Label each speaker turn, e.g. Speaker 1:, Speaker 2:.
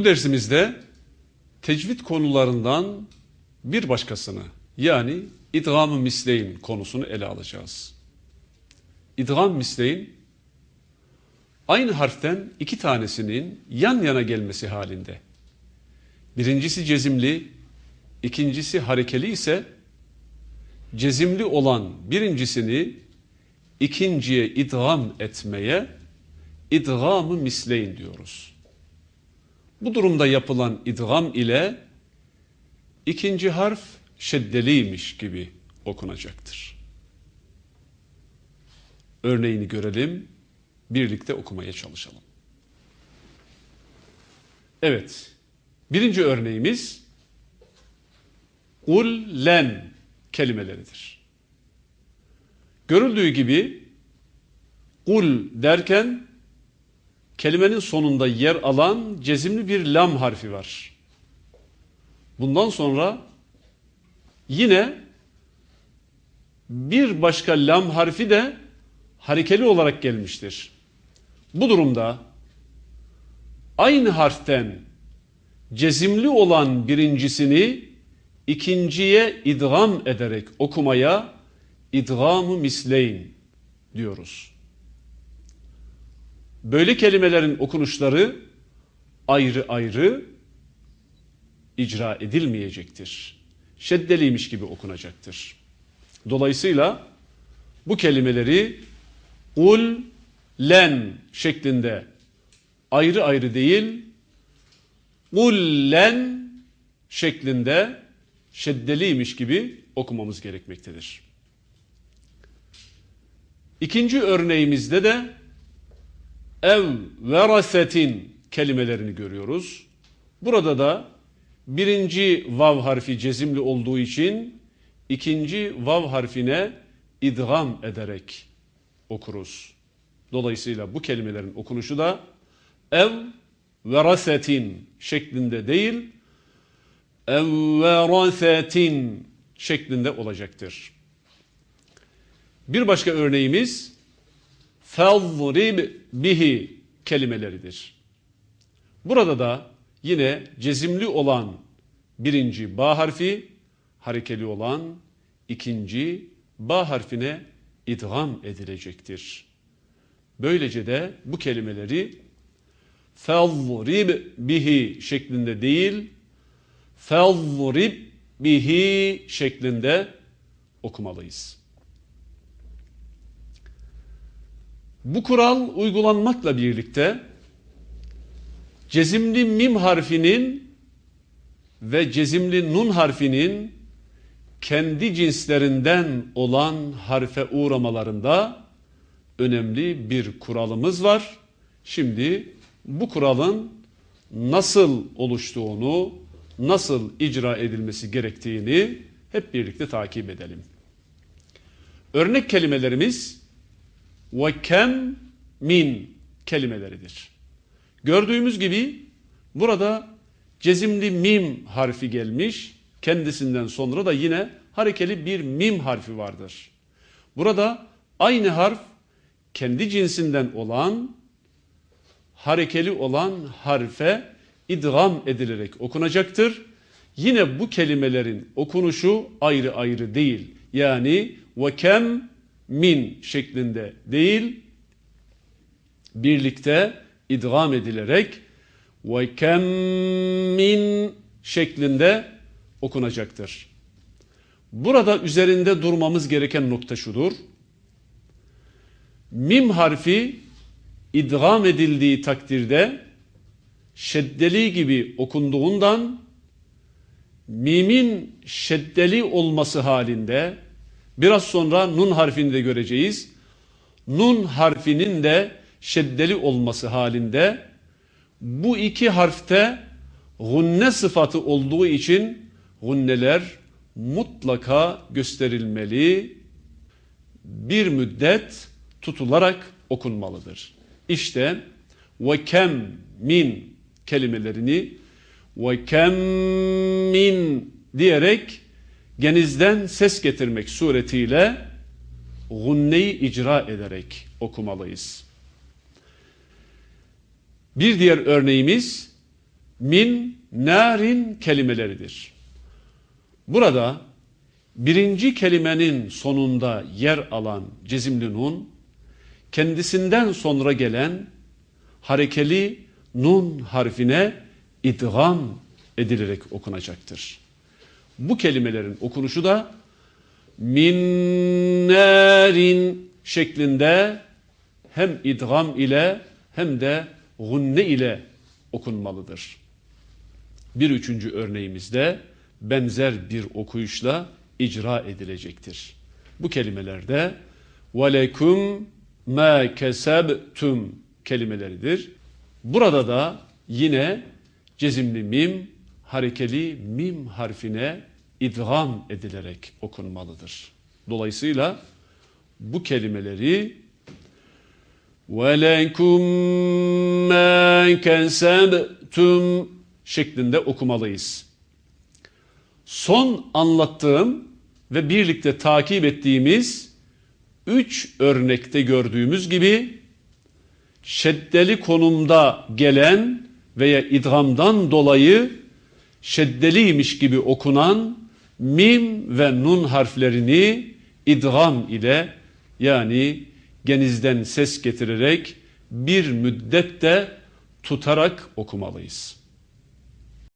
Speaker 1: Bu dersimizde tecvid konularından bir başkasını yani idgam-ı misleyn konusunu ele alacağız. İdgam misleyn aynı harften iki tanesinin yan yana gelmesi halinde. Birincisi cezimli, ikincisi harekeli ise cezimli olan birincisini ikinciye idgam etmeye idgam-ı misleyn diyoruz. Bu durumda yapılan idgam ile ikinci harf şeddeliymiş gibi okunacaktır. Örneğini görelim, birlikte okumaya çalışalım. Evet, birinci örneğimiz ullen kelimeleridir. Görüldüğü gibi kul derken kelimenin sonunda yer alan cezimli bir lam harfi var. Bundan sonra yine bir başka lam harfi de harekeli olarak gelmiştir. Bu durumda aynı harften cezimli olan birincisini ikinciye idgam ederek okumaya idgam-ı misleyn diyoruz. Böyle kelimelerin okunuşları ayrı ayrı icra edilmeyecektir. Şeddeliymiş gibi okunacaktır. Dolayısıyla bu kelimeleri ul, len şeklinde ayrı ayrı değil, ullen şeklinde şeddeliymiş gibi okumamız gerekmektedir. İkinci örneğimizde de ev verasetin kelimelerini görüyoruz. Burada da birinci vav harfi cezimli olduğu için ikinci vav harfine idgam ederek okuruz. Dolayısıyla bu kelimelerin okunuşu da ev verasetin şeklinde değil, ev verasetin şeklinde olacaktır. Bir başka örneğimiz fazrib bihi kelimeleridir. Burada da yine cezimli olan birinci ba harfi, harekeli olan ikinci ba harfine idgam edilecektir. Böylece de bu kelimeleri fazrib bihi şeklinde değil, fazrib bihi şeklinde okumalıyız. Bu kural uygulanmakla birlikte cezimli mim harfinin ve cezimli nun harfinin kendi cinslerinden olan harfe uğramalarında önemli bir kuralımız var. Şimdi bu kuralın nasıl oluştuğunu, nasıl icra edilmesi gerektiğini hep birlikte takip edelim. Örnek kelimelerimiz ve kem min kelimeleridir. Gördüğümüz gibi burada cezimli mim harfi gelmiş. Kendisinden sonra da yine harekeli bir mim harfi vardır. Burada aynı harf kendi cinsinden olan harekeli olan harfe idgam edilerek okunacaktır. Yine bu kelimelerin okunuşu ayrı ayrı değil. Yani ve kem min şeklinde değil, birlikte idgam edilerek ve kem min şeklinde okunacaktır. Burada üzerinde durmamız gereken nokta şudur. Mim harfi idgam edildiği takdirde şeddeli gibi okunduğundan mimin şeddeli olması halinde biraz sonra nun harfini de göreceğiz. Nun harfinin de şeddeli olması halinde bu iki harfte gunne sıfatı olduğu için gunneler mutlaka gösterilmeli, bir müddet tutularak okunmalıdır. İşte ve kem min kelimelerini ve kem min diyerek genizden ses getirmek suretiyle gunneyi icra ederek okumalıyız. Bir diğer örneğimiz min narin kelimeleridir. Burada birinci kelimenin sonunda yer alan cezimli nun, kendisinden sonra gelen harekeli nun harfine idgam edilerek okunacaktır. Bu kelimelerin okunuşu da minnerin şeklinde hem idgam ile hem de gunne ile okunmalıdır. Bir üçüncü örneğimizde benzer bir okuyuşla icra edilecektir. Bu kelimelerde velekum ma kesebtum kelimeleridir. Burada da yine cezimli mim, harekeli mim harfine idgam edilerek okunmalıdır. Dolayısıyla bu kelimeleri وَلَكُمْ مَا كَسَبْتُمْ şeklinde okumalıyız. Son anlattığım ve birlikte takip ettiğimiz üç örnekte gördüğümüz gibi şeddeli konumda gelen veya idgamdan dolayı şeddeliymiş gibi okunan mim ve nun harflerini idgam ile yani genizden ses getirerek bir müddette tutarak okumalıyız.